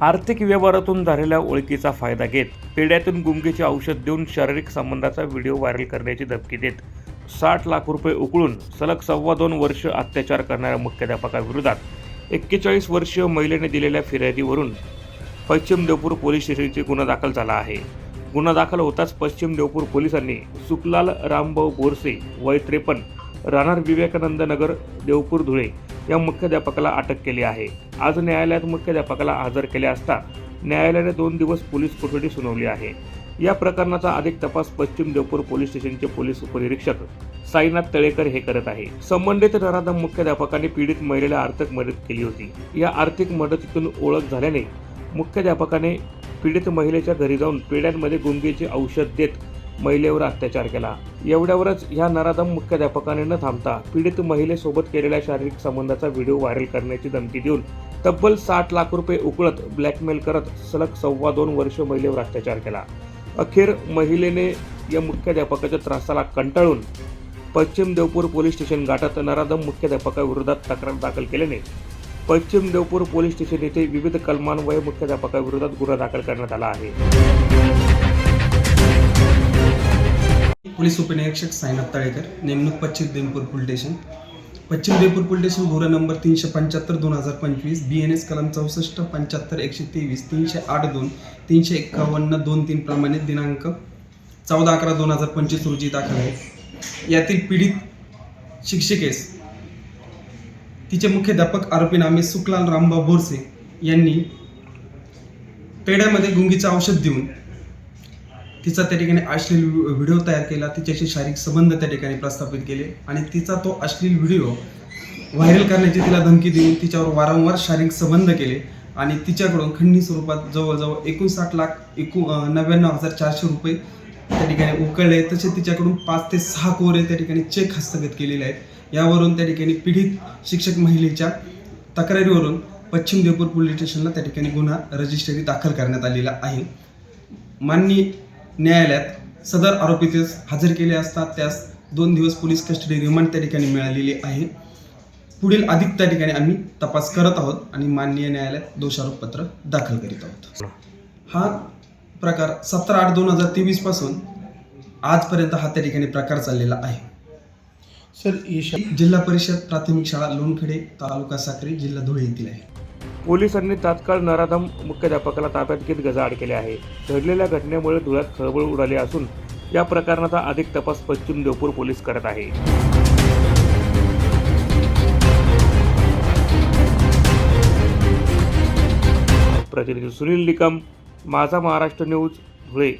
आर्थिक व्यवहारातून झालेल्या ओळखीचा फायदा घेत पेढ्यातून गुंगीचे औषध देऊन शारीरिक संबंधाचा व्हिडिओ व्हायरल करण्याची धमकी देत साठ लाख रुपये उकळून सलग सव्वा दोन वर्ष अत्याचार करणाऱ्या मुख्याध्यापकाविरोधात एक्केचाळीस वर्षीय महिलेने दिलेल्या फिर्यादीवरून पश्चिम देवपूर पोलीस स्टेशनचे गुन्हा दाखल झाला आहे. गुन्हा दाखल होताच पश्चिम देवपूर पोलिसांनी सुकलाल रामभाऊ बोरसे वय त्रेपन्न राहणार विवेकानंद नगर देवपूर धुळे या मुख्याध्यापकाला अटक केली आहे. आज न्यायालयात मुख्याध्यापकाला हजर केले असता न्यायालयाने दोन दिवस पोलीस कोठडी सुनावली आहे. या प्रकरणाचा अधिक तपास पश्चिम देवपूर पोलीस स्टेशनचे पोलीस उपनिरीक्षक साईनाथ तळेकर हे करत आहे. संबंधित नराधम मुख्याध्यापकाने पीडित महिलेला आर्थिक मदत केली होती. या आर्थिक मदतीतून ओळख झाल्याने मुख्याध्यापकाने पीडित महिलेच्या घरी जाऊन पेड्यांमध्ये गुंगीचे औषध देत महिलेवर अत्याचार केला. एवढ्यावरच ह्या नराधम मुख्याध्यापकाने न थांबता पीडित महिलेसोबत केलेल्या शारीरिक संबंधाचा व्हिडिओ व्हायरल करण्याची धमकी देऊन तब्बल साठ लाख रुपये उकळत ब्लॅकमेल करत सलग सव्वा दोन वर्ष महिलेवर अत्याचार केला. अखेर महिलेने या मुख्याध्यापकाच्या त्रासाला कंटाळून पश्चिम देवपूर पोलीस स्टेशन गाठत नराधम मुख्याध्यापकाविरोधात तक्रार दाखल केल्याने पश्चिम देवपूर पोलीस स्टेशन येथे विविध कलमान्वये मुख्याध्यापकाविरोधात गुन्हा दाखल करण्यात आला आहे. पोलीस उपनिरीक्षक साईनाथ तळेकर नेमणूक पश्चिम देमपूर पोलीस स्टेशन. पश्चिम देमपूर पोलीस स्टेशन धोरण नंबर तीनशे पंच्याहत्तर दोन हजार पंचवीस बी एन एस कलम चौसष्ट पंच्याहत्तर एकशे तेवीस तीनशे आठ दोन तीनशे एक्कावन्न दोन तीन प्रमाणे दिनांक चौदा अकरा दोन हजार पंचवीस रोजी दाखल आहे यातील पीडित शिक्षिकेस तिचे मुख्याध्यापक आरोपी नामे सुखलाल रामबा बोरसे यांनी पेढ्यामध्ये गुंगीचं औषध देऊन तिचा त्या ठिकाणी अश्लील व्हिडिओ तयार केला तिच्याशी शारीरिक संबंध त्या ठिकाणी प्रस्थापित केले आणि तिचा तो अश्लील व्हिडिओ व्हायरल करण्याची तिला धमकी देऊन तिच्यावर वारंवार शारीरिक संबंध केले आणि तिच्याकडून खंडणी स्वरूपात जवळजवळ एकोणसाठ लाख एकू नव्याण्णव हजार चारशे रुपये त्या ठिकाणी उकळले. तसे तिच्याकडून पाच ते सहा कोरे त्या ठिकाणी चेक हस्तगत केलेले आहेत. यावरून त्या ठिकाणी पीडित शिक्षक महिलेच्या तक्रारीवरून पश्चिम देवपूर पोलीस स्टेशनला त्या ठिकाणी गुन्हा रजिस्ट्री दाखल करण्यात आलेला आहे. माननीय न्यायालयात सदर आरोपीतेस हजर केले असता त्यास दोन दिवस पोलीस कस्टडी रिमांड त्या ठिकाणी मिळालेली आहे. पुढील अधिक त्या ठिकाणी आम्ही तपास करत आहोत आणि माननीय न्यायालयात दोषारोपपत्र दाखल करीत आहोत. हा प्रकार सतरा आठ दोन हजार तेवीसपासून आजपर्यंत हा त्या ठिकाणी प्रकार चाललेला आहे. सर ईशा जिल्हा परिषद प्राथमिक शाळा लोणखडे तालुका साक्री जिल्हा धुळे येथील आहे. पोलिसांनी तात्काळ नराधम मुख्याध्यापकाला ताब्यात घेत गजाआड केले आहे. घडलेल्या घटनेमुळे धुळ्यात खळबळ उडाली असून या प्रकरणाचा अधिक तपास पश्चिम देवपूर पोलीस करत आहे. प्रतिनिधी सुनील निकम माझा महाराष्ट्र न्यूज धुळे.